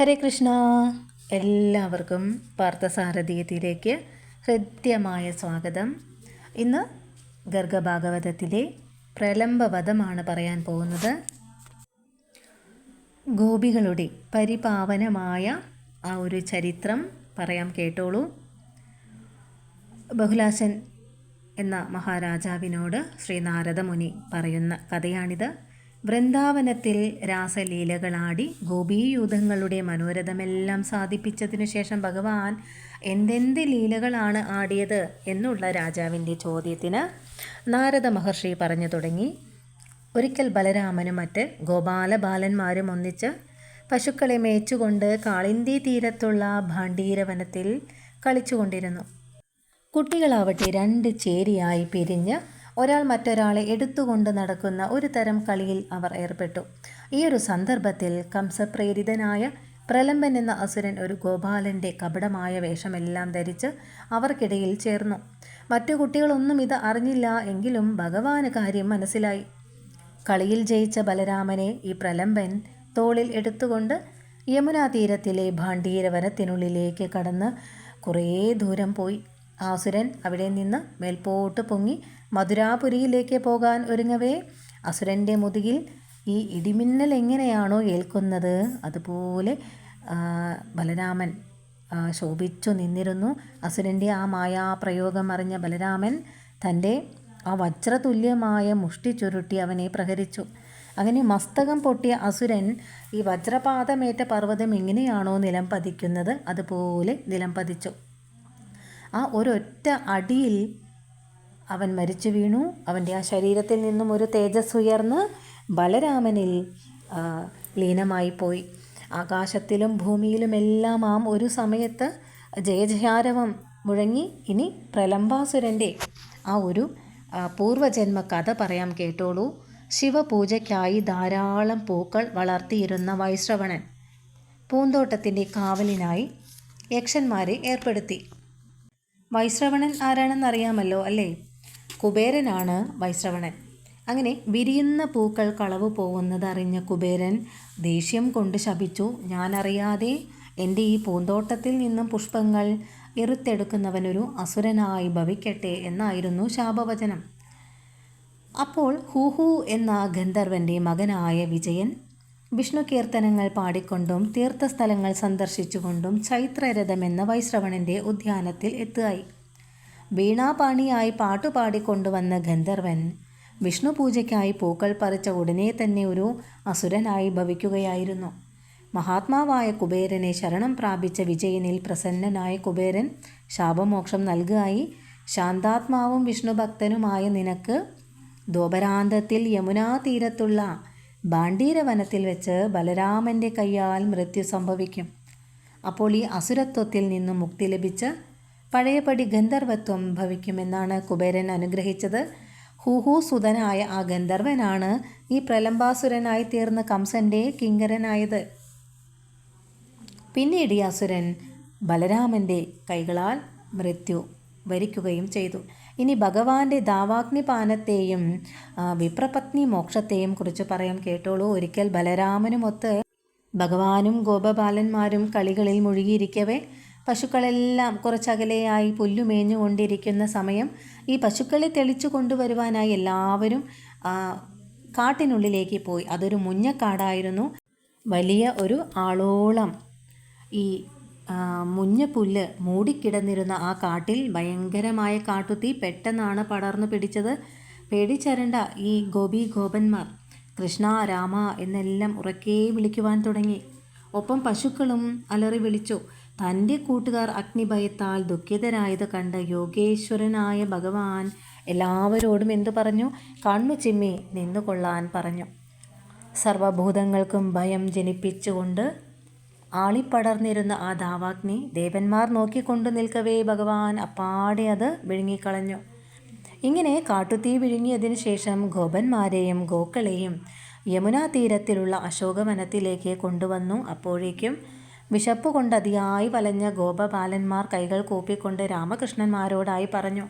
ഹരേ കൃഷ്ണ. എല്ലാവർക്കും പാർത്ഥസാരഥീയത്തിലേക്ക് ഹൃദ്യമായ സ്വാഗതം. ഇന്ന് ഗർഗഭാഗവതത്തിലെ പ്രലംബവധമാണ് പറയാൻ പോകുന്നത്. ഗോപികളുടെ പരിപാവനമായ ആ ഒരു ചരിത്രം പറയാം കേട്ടോളൂ. ബഹുലാശൻ എന്ന മഹാരാജാവിനോട് ശ്രീ നാരദമുനി പറയുന്ന കഥയാണിത്. വൃന്ദാവനത്തിൽ രാസലീലകളാടി ഗോപീയൂഥങ്ങളുടെ മനോരഥമെല്ലാം സാധിപ്പിച്ചതിനു ശേഷം ഭഗവാൻ എന്തെന്ത് ലീലകളാണ് ആടിയത് എന്നുള്ള രാജാവിന്റെ ചോദ്യത്തിന് നാരദ മഹർഷി പറഞ്ഞു തുടങ്ങി. ഒരിക്കൽ ബലരാമനും മറ്റ് ഗോപാലബാലന്മാരും ഒന്നിച്ച് പശുക്കളെ മേച്ചുകൊണ്ട് കാളിന്തി തീരത്തുള്ള ഭാണ്ഡീരവനത്തിൽ കളിച്ചുകൊണ്ടിരുന്നു. കുട്ടികളാവട്ടെ രണ്ട് ചേരിയായി പിരിഞ്ഞ് ഒരാൾ മറ്റൊരാളെ എടുത്തുകൊണ്ട് നടക്കുന്ന ഒരു തരം കളിയിൽ അവർ ഏർപ്പെട്ടു. ഈ ഒരു സന്ദർഭത്തിൽ കംസപ്രേരിതനായ പ്രലംബൻ എന്ന അസുരൻ ഒരു ഗോപാലന്റെ കപടമായ വേഷമെല്ലാം ധരിച്ച് അവർക്കിടയിൽ ചേർന്നു. മറ്റു കുട്ടികളൊന്നും ഇത് അറിഞ്ഞില്ല എങ്കിലും ഭഗവാന് കാര്യം മനസ്സിലായി. കളിയിൽ ജയിച്ച ബലരാമനെ ഈ പ്രലംബൻ തോളിൽ എടുത്തുകൊണ്ട് യമുനാ തീരത്തിലെ ഭാണ്ഡീരവനത്തിനുള്ളിലേക്ക് കടന്ന് കുറേ ദൂരം പോയി. ആസുരൻ അവിടെ നിന്ന് മേൽപോട്ട് പൊങ്ങി മധുരാപുരിയിലേക്ക് പോകാൻ ഒരുങ്ങവേ? അസുരന്റെ മുതുകിൽ ഈ ഇടിമിന്നൽ എങ്ങനെയാണോ ഏൽക്കുന്നത്? അതുപോലെ ബലരാമൻ ശോഭിച്ചു നിന്നിരുന്നു. അസുരന്റെ ആ മായാപ്രയോഗം അറിഞ്ഞ ബലരാമൻ തന്റെ ആ വജ്രതുല്യമായ മുഷ്ടി ചുരുട്ടി അവനെ പ്രഹരിച്ചു. അങ്ങനെ മസ്തകം പൊട്ടിയ അസുരൻ ഈ വജ്രപാതമേറ്റ പർവതം എങ്ങനെയാണോ നിലം പതിക്കുന്നത്? അതുപോലെ നിലം പതിച്ചു. ആ ഒരൊറ്റ അടിയിൽ അവൻ മരിച്ചു വീണു. അവന്റെ ആ ശരീരത്തിൽ നിന്നും ഒരു തേജസ് ഉയർന്ന് ബലരാമനിൽ ലീനമായി പോയി. ആകാശത്തിലും ഭൂമിയിലുമെല്ലാം ആം ഒരു സമയത്ത് ജയജയാരവം മുഴങ്ങി. ഇനി പ്രലംബാസുരന്റെ ആ ഒരു പൂർവജന്മ കഥ പറയാം കേട്ടോളൂ. ശിവപൂജയ്ക്കായി ധാരാളം പൂക്കൾ വളർത്തിയിരുന്ന വൈശ്രവണൻ പൂന്തോട്ടത്തിന്റെ കാവലിനായി യക്ഷന്മാരെ ഏർപ്പെടുത്തി. വൈശ്രവണൻ ആരാണെന്നറിയാമല്ലോ അല്ലേ? കുബേരനാണ് വൈശ്രവണൻ. അങ്ങനെ വിരിയുന്ന പൂക്കൾ കളവ് പോകുന്നതറിഞ്ഞ കുബേരൻ ദേഷ്യം കൊണ്ട് ശപിച്ചു ഞാനറിയാതെ എന്റെ ഈ പൂന്തോട്ടത്തിൽ നിന്നും പുഷ്പങ്ങൾ എറുത്തെടുക്കുന്നവനൊരു അസുരനായി ഭവിക്കട്ടെ എന്നായിരുന്നു ശാപവചനം. അപ്പോൾ ഹൂഹു എന്ന ഗന്ധർവന്റെ മകനായ വിജയൻ വിഷ്ണു കീർത്തനങ്ങൾ പാടിക്കൊണ്ടും തീർത്ഥസ്ഥലങ്ങൾ സന്ദർശിച്ചുകൊണ്ടും ചൈത്രരഥം എന്ന വൈശ്രവണന്റെ ഉദ്യാനത്തിൽ എത്തുകയായി. വീണാപാണിയായി പാട്ടുപാടിക്കൊണ്ടുവന്ന ഗന്ധർവൻ വിഷ്ണു പൂജയ്ക്കായി പൂക്കൾ പറിച്ച ഉടനെ തന്നെ ഒരു അസുരനായി ഭവിക്കുകയായിരുന്നു. മഹാത്മാവായ കുബേരനെ ശരണം പ്രാപിച്ച വിജയനിൽ പ്രസന്നനായ കുബേരൻ ശാപമോക്ഷം നൽകുകയായി. ശാന്താത്മാവും വിഷ്ണുഭക്തനുമായ നിനക്ക് ദോപരാന്തത്തിൽ യമുനാ തീരത്തുള്ള ബാണ്ടീരവനത്തിൽ വെച്ച് ബലരാമന്റെ കയ്യാൽ മൃത്യു സംഭവിക്കും. അപ്പോൾ ഈ അസുരത്വത്തിൽ നിന്നും മുക്തി ലഭിച്ച് പഴയപടി ഗന്ധർവത്വം ഭവിക്കുമെന്നാണ് കുബേരൻ അനുഗ്രഹിച്ചത്. ഹൂഹു സുതനായ ആ ഗന്ധർവനാണ് ഈ പ്രലംബാസുരനായി തീർന്ന കംസന്റെ കിങ്കരനായത്. പിന്നീട് ഈ അസുരൻ ബലരാമന്റെ കൈകളാൽ മൃത്യു വരിക്കുകയും ചെയ്തു. ഇനി ഭഗവാന്റെ ദാവാഗ്നിപാനത്തെയും വിപ്രപത്നി മോക്ഷത്തെയും കുറിച്ച് പറയാം കേട്ടോളൂ. ഒരിക്കൽ ബലരാമനുമൊത്ത് ഭഗവാനും ഗോപബാലന്മാരും കളികളിൽ മുഴുകിയിരിക്കവേ പശുക്കളെല്ലാം കുറച്ചകലെയായി പുല്ലുമേഞ്ഞുകൊണ്ടിരിക്കുന്ന സമയം ഈ പശുക്കളെ തെളിച്ചു കൊണ്ടുവരുവാനായി എല്ലാവരും കാട്ടിനുള്ളിലേക്ക് പോയി. അതൊരു മുഞ്ഞക്കാടായിരുന്നു. വലിയ ഒരു ആളോളം ഈ മുഞ്ഞപ്പുല്ല് മൂടിക്കിടന്നിരുന്ന ആ കാട്ടിൽ ഭയങ്കരമായ കാട്ടുതീ പെട്ടെന്നാണ് പടർന്നു പിടിച്ചത്. പേടിച്ചരണ്ട ഈ ഗോപി ഗോപന്മാർ കൃഷ്ണ രാമ എന്നെല്ലാം ഉറക്കെ വിളിക്കുവാൻ തുടങ്ങി. ഒപ്പം പശുക്കളും അലറി വിളിച്ചു. തന്റെ കൂട്ടുകാർ അഗ്നിഭയത്താൽ ദുഃഖിതരായത് കണ്ട യോഗേശ്വരനായ ഭഗവാൻ എല്ലാവരോടും എന്തു പറഞ്ഞു? കണ്ണു ചിമ്മി നിന്നുകൊള്ളാൻ പറഞ്ഞു. സർവഭൂതങ്ങൾക്കും ഭയം ജനിപ്പിച്ചുകൊണ്ട് ആളിപ്പടർന്നിരുന്ന ആ ദാവാഗ്നി ദേവന്മാർ നോക്കിക്കൊണ്ട് നിൽക്കവേ ഭഗവാൻ. അപ്പാടെ അത് വിഴുങ്ങിക്കളഞ്ഞു. ഇങ്ങനെ കാട്ടുതീ വിഴുങ്ങിയതിനു ശേഷം ഗോപന്മാരെയും ഗോക്കളെയും യമുനാ തീരത്തിലുള്ള അശോകവനത്തിലേക്ക് കൊണ്ടുവന്നു. അപ്പോഴേക്കും വിശപ്പ് കൊണ്ട് അതിയായി വലഞ്ഞ ഗോപബാലന്മാർ കൈകൾ കൂപ്പിക്കൊണ്ട് രാമകൃഷ്ണന്മാരോടായി പറഞ്ഞു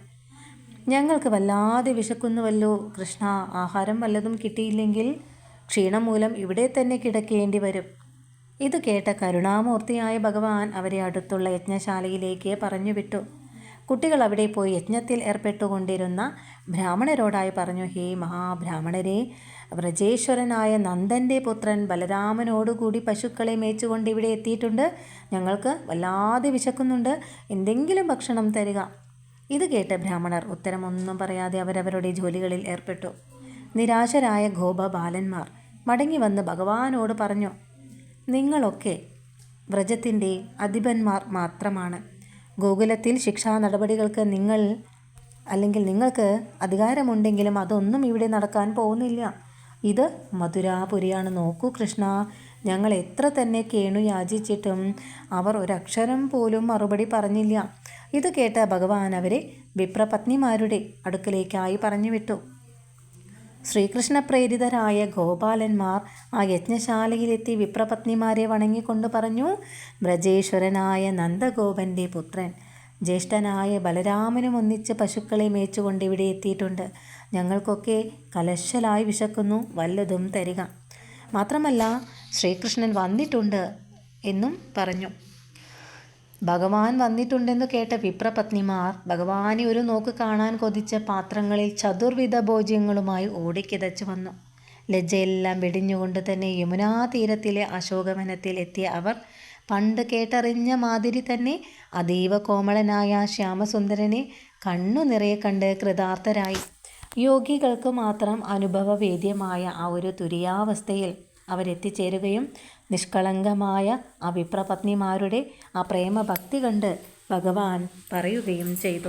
ഞങ്ങൾക്ക് വല്ലാതെ വിശക്കുന്നുവല്ലോ. കൃഷ്ണ ആഹാരം വല്ലതും കിട്ടിയില്ലെങ്കിൽ ക്ഷീണം മൂലം ഇവിടെ തന്നെ കിടക്കേണ്ടി വരും. ഇത് കേട്ട കരുണാമൂർത്തിയായ ഭഗവാൻ അവരെ അടുത്തുള്ള യജ്ഞശാലയിലേക്ക് പറഞ്ഞു വിട്ടു കുട്ടികൾ അവിടെ പോയി യജ്ഞത്തിൽ ഏർപ്പെട്ടുകൊണ്ടിരുന്ന ബ്രാഹ്മണരോടായി പറഞ്ഞു ഹേ മഹാബ്രാഹ്മണരെ വ്രജേശ്വരനായ നന്ദന്റെ പുത്രൻ ബലരാമനോടുകൂടി പശുക്കളെ മേച്ചുകൊണ്ട് ഇവിടെ എത്തിയിട്ടുണ്ട്. ഞങ്ങൾക്ക് വല്ലാതെ വിശക്കുന്നുണ്ട്. എന്തെങ്കിലും ഭക്ഷണം തരിക. ഇത് കേട്ട ബ്രാഹ്മണർ ഉത്തരമൊന്നും പറയാതെ അവരവരുടെ ജോലികളിൽ ഏർപ്പെട്ടു. നിരാശരായ ഗോപ ബാലന്മാർ മടങ്ങി വന്ന് ഭഗവാനോട് പറഞ്ഞു നിങ്ങളൊക്കെ വ്രജത്തിന്റെ അധിപന്മാർ മാത്രമാണ്. ഗോകുലത്തിൽ ശിക്ഷാ നടപടികൾക്ക് നിങ്ങൾ അല്ലെങ്കിൽ നിങ്ങൾക്ക് അധികാരമുണ്ടെങ്കിലും അതൊന്നും ഇവിടെ നടക്കാൻ പോകുന്നില്ല. ഇത് മധുരാപുരിയാണ്. നോക്കൂ കൃഷ്ണ ഞങ്ങൾ എത്ര തന്നെ കേണു യാചിച്ചിട്ടും അവർ ഒരക്ഷരം പോലും മറുപടി പറഞ്ഞില്ല. ഇത് കേട്ട ഭഗവാൻ അവരെ വിപ്രപത്നിമാരുടെ അടുക്കലേക്കായി പറഞ്ഞു വിട്ടു ശ്രീകൃഷ്ണ പ്രേരിതരായ ഗോപാലന്മാർ ആ യജ്ഞശാലയിലെത്തി വിപ്രപത്നിമാരെ വണങ്ങിക്കൊണ്ട് പറഞ്ഞു ബ്രജേശ്വരനായ നന്ദഗോപന്റെ പുത്രൻ ജ്യേഷ്ഠനായ ബലരാമനും ഒന്നിച്ച് പശുക്കളെ മേച്ചുകൊണ്ട് ഇവിടെ എത്തിയിട്ടുണ്ട്. ഞങ്ങൾക്കൊക്കെ കലശലായി വിശക്കുന്നു വല്ലതും തരിക. മാത്രമല്ല ശ്രീകൃഷ്ണൻ വന്നിട്ടുണ്ട് എന്നും പറഞ്ഞു. ഭഗവാൻ വന്നിട്ടുണ്ടെന്ന് കേട്ട വിപ്രപത്നിമാർ ഭഗവാനെ ഒരു നോക്ക് കാണാൻ കൊതിച്ച പാത്രങ്ങളിൽ ചതുർവിധ ഭോജ്യങ്ങളുമായി ഓടിക്കിതച്ചു വന്നു. ലജ്ജയെല്ലാം വെടിഞ്ഞുകൊണ്ട് തന്നെ യമുനാ തീരത്തിലെ അശോകവനത്തിൽ എത്തിയ അവർ പണ്ട് കേട്ടറിഞ്ഞ മാതിരി തന്നെ അതീവ കോമളനായ ശ്യാമസുന്ദരനെ കണ്ണു നിറയെ കണ്ട് കൃതാർത്ഥരായി. യോഗികൾക്ക് മാത്രം അനുഭവവേദ്യമായ ആ ഒരു തുരിയാവസ്ഥയിൽ അവരെത്തിച്ചേരുകയും നിഷ്കളങ്കമായ ആ വിപ്രപത്നിമാരുടെ ആ പ്രേമഭക്തി കണ്ട് ഭഗവാൻ പറയുകയും ചെയ്തു.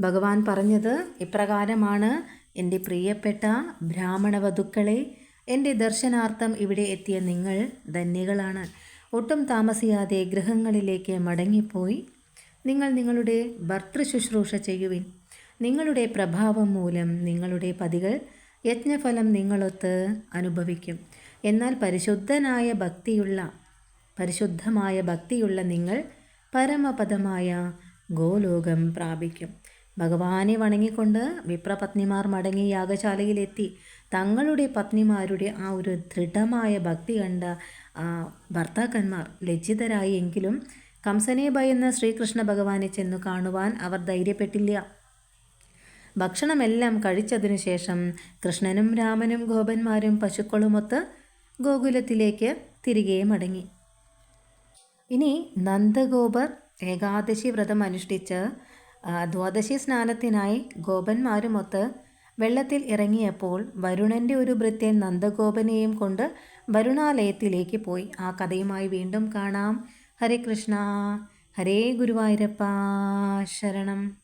ഭഗവാൻ പറഞ്ഞത് ഇപ്രകാരമാണ്. എന്റെ പ്രിയപ്പെട്ട ബ്രാഹ്മണ വധുക്കളെ എന്റെ ദർശനാർത്ഥം ഇവിടെ എത്തിയ നിങ്ങൾ ധന്യകളാണ്. ഒട്ടും താമസിയാതെ ഗൃഹങ്ങളിലേക്ക് മടങ്ങിപ്പോയി. നിങ്ങൾ നിങ്ങളുടെ ഭർത്തൃ ശുശ്രൂഷ ചെയ്യുവിൻ. നിങ്ങളുടെ പ്രഭാവം മൂലം നിങ്ങളുടെ പതികൾ യജ്ഞഫലം നിങ്ങളൊത്ത് അനുഭവിക്കും. എന്നാൽ പരിശുദ്ധനായ ഭക്തിയുള്ള പരിശുദ്ധമായ ഭക്തിയുള്ള നിങ്ങൾ പരമപദമായ ഗോലോകം പ്രാപിക്കും. ഭഗവാനെ വണങ്ങിക്കൊണ്ട് വിപ്രപത്നിമാർ മടങ്ങി യാഗശാലയിലെത്തി. തങ്ങളുടെ പത്നിമാരുടെ ആ ഒരു ദൃഢമായ ഭക്തി കണ്ട ആ ഭർത്താക്കന്മാർ ലജ്ജിതരായി എങ്കിലും കംസനെ ഭയന്ന് ശ്രീകൃഷ്ണ ഭഗവാനെ ചെന്നു കാണുവാൻ അവർ ധൈര്യപ്പെട്ടില്ല. ഭക്ഷണമെല്ലാം കഴിച്ചതിനു ശേഷം കൃഷ്ണനും രാമനും ഗോപന്മാരും പശുക്കളുമൊത്ത് ഗോകുലത്തിലേക്ക് തിരികെ മടങ്ങി. ഇനി നന്ദഗോപർ ഏകാദശി വ്രതം അനുഷ്ഠിച്ച് ദ്വാദശി സ്നാനത്തിനായി ഗോപന്മാരുമൊത്ത് വെള്ളത്തിൽ ഇറങ്ങിയപ്പോൾ വരുണന്റെ ഒരു ഭൃത്യൻ നന്ദഗോപനെയും കൊണ്ട് വരുണാലയത്തിലേക്ക് പോയി. ആ കഥയുമായി വീണ്ടും കാണാം. ഹരേ കൃഷ്ണ. ഹരേ ഗുരുവായൂരപ്പ. ശരണം.